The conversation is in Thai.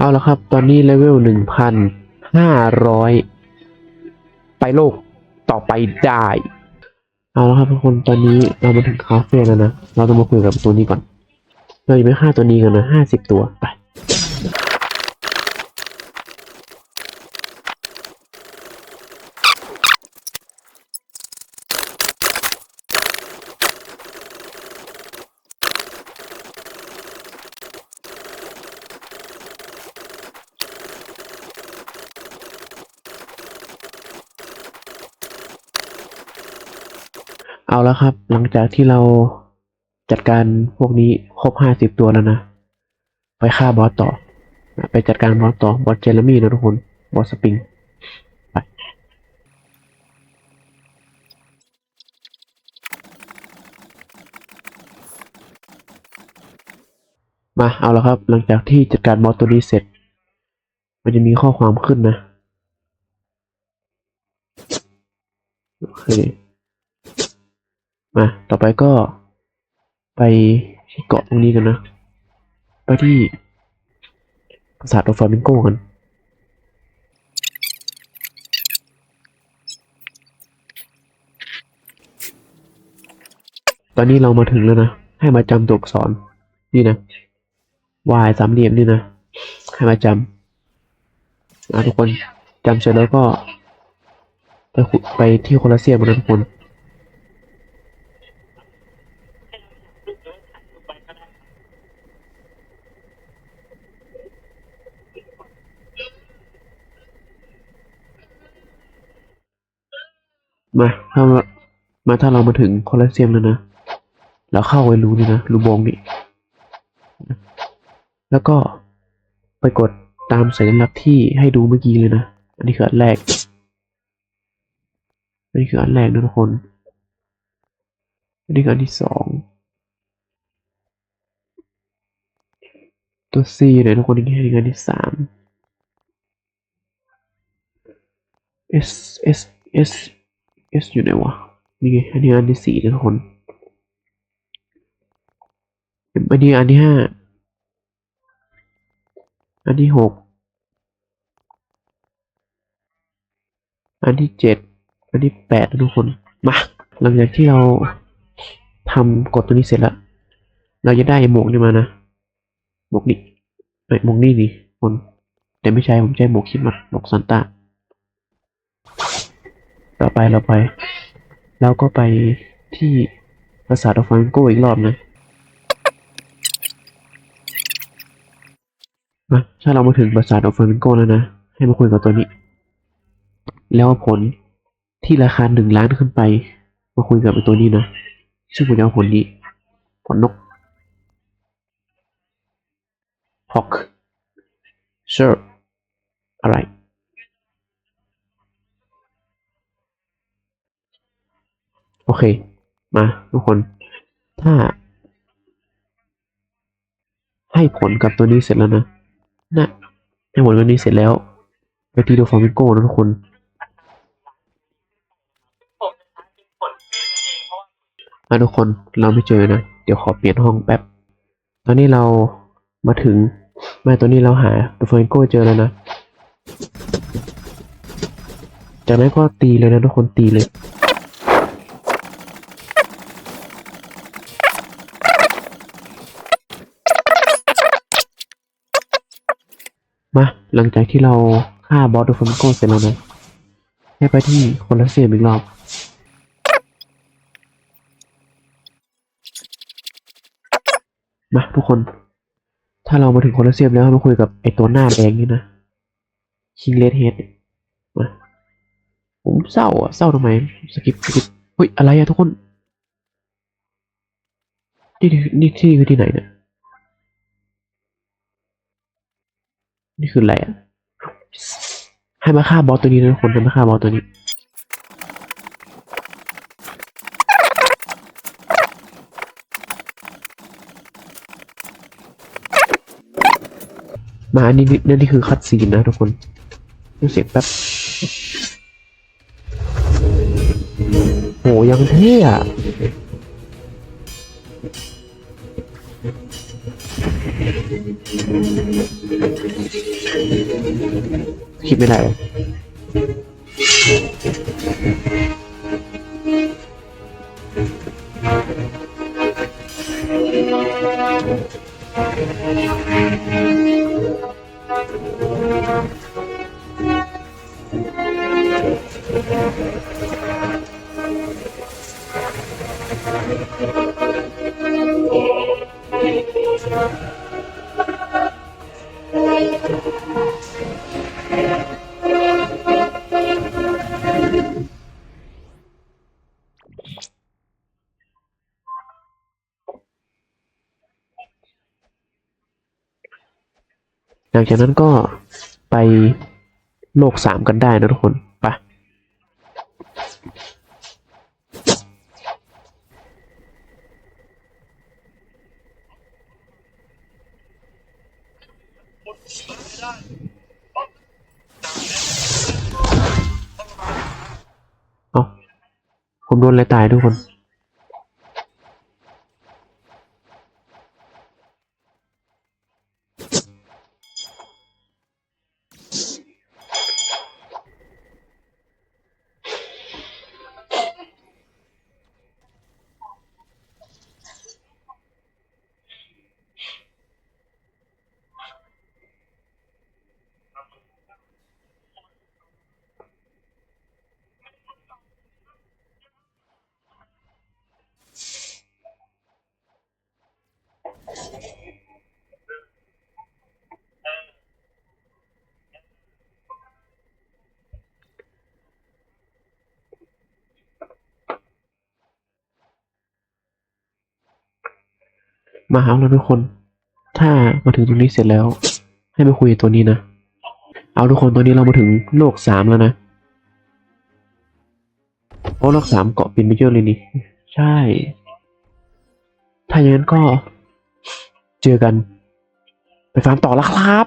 เอาละครับ ตอนนี้เลเวลหนึ่งพันห้าร้อยไปโลกต่อไปได้ เอาละครับทุกคนตอนนี้เรามาถึงคาเฟ่แล้วนะ เราต้องมาคุยกับตัวนี้ก่อน เราจะไปฆ่าตัวนี้กันนะห้าสิบตัวไป เอาแล้วครับ หลังจากที่เราจัดการพวกนี้ครบห้าสิบตัวแล้วนะ ไปฆ่าบอสต่อ ไปจัดการบอสต่อบอสเจอร์มี่นะทุกคน บอสสปริงไปมาเอาแล้วครับ หลังจากที่จัดการบอสตัวนี้เสร็จ มันจะมีข้อความขึ้นนะ โอเค มาต่อไปก็ ไปที่เกาะตรงนี้กันนะ ไปที่ปราสาทโอฟามิงโกกันตอนนี้เรามาถึงแล้วนะ ให้มาจำตัวอักษร นี่นะวายสามเหลี่ยมนี่นะ ให้มาจำอะทุกคนจำเสร็จแล้วก็ ไปไปที่โคลอเซียมกันนะทุกคน มาถ้ามามาถ้าเรามาถึงโคลอสเซียมแล้วนะแล้วเข้าไปรู้นี่นะรูบงนี่แล้วก็ไปกดตามสัญลักษณ์ที่ให้ดูเมื่อกี้เลยนะ อันนี้คืออันแรก อันนี้คืออันแรกนะทุกคน อันนี้คืออันที่สอง ตัว C เนี่ยทุกคนนี่คืออันที่สาม S S S S อยู่ไหนวะ นี่ไงอันนี้อันที่สี่ทุกคนอันนี้อันที่ห้า อันที่หก อันที่เจ็ด อันที่แปดทุกคน มา หลังจากที่เราทำกดตัวนี้เสร็จแล้ว เราจะได้หมวกนี่มานะ หมวกนี่เอ้ยหมวกนี่นี่คน แต่ไม่ใช่ผมใช้หมวกคิดมัดหมวกซันต้า ต่อไปเราไปเราก็ไปที่ปราสาทอฟามิงโกอีกรอบนะมาถ้าเรามาถึงปราสาทออฟฟามิงโกแล้วนะ ให้มาคุยกับตัวนี้ แล้วผลที่ราคาหนึ่งล้านขึ้นไป มาคุยกับตัวนี้นะ ซึ่งผมจะเอาผลนี้ ผลนก hawk sure โอเค มาทุกคน ถ้า ให้ผลกับตัวนี้เสร็จแล้วนะนะให้ผลกับตัวนี้เสร็จแล้วไปที่โดฟามิงโก้นะทุกคนมาทุกคนเราไม่เจอนะ เดี๋ยวขอเปลี่ยนห้องแป๊บ ตอนนี้เรามาถึงมาตอนนี้เราหาโดฟามิงโก้เจอแล้วนะ จากนั้นก็ตีเลยนะทุกคนตีเลย หลังจากที่เราฆ่าบอสโดฟามิโกเสร็จแล้วนะให้ไปที่โคลอสเซียมอีกรอบมาทุกคน ถ้าเรามาถึงโคลอสเซียมแล้วมาคุยกับไอตัวหน้าแดงนี่นะคิงเลดเฮดมาผมเศร้าอะเศร้าทำไมสกิปสกิปเฮ้ยอะไรอะทุกคนนี่นี่ที่นี่คือที่ไหนเนี่ย นี่คืออะไรอะ ให้มาฆ่าบอสตัวนี้นะทุกคนให้มาฆ่าบอสตัวนี้มาอันนี้นี่นี่คือคัดซีนนะทุกคนดูเสียงแป๊บโหยังเท่อะ คิดไม่ได้ หลังจากนั้นก็ไปโลกสามกันได้นะทุกคนไปะเอาผมโดนอะไรตายทุกคน มาหาเราทุกคน ถ้ามาถึงตรงนี้เสร็จแล้ว ให้มาคุยกับตัวนี้นะ เอาทุกคนตอนนี้เรามาถึงโลกสามแล้วนะโอ้โลกสามเกาะปินไปเยอะเลยนี่ ใช่ ถ้าอย่างนั้นก็ เจอกัน ไปฟาร์มต่อแล้วครับ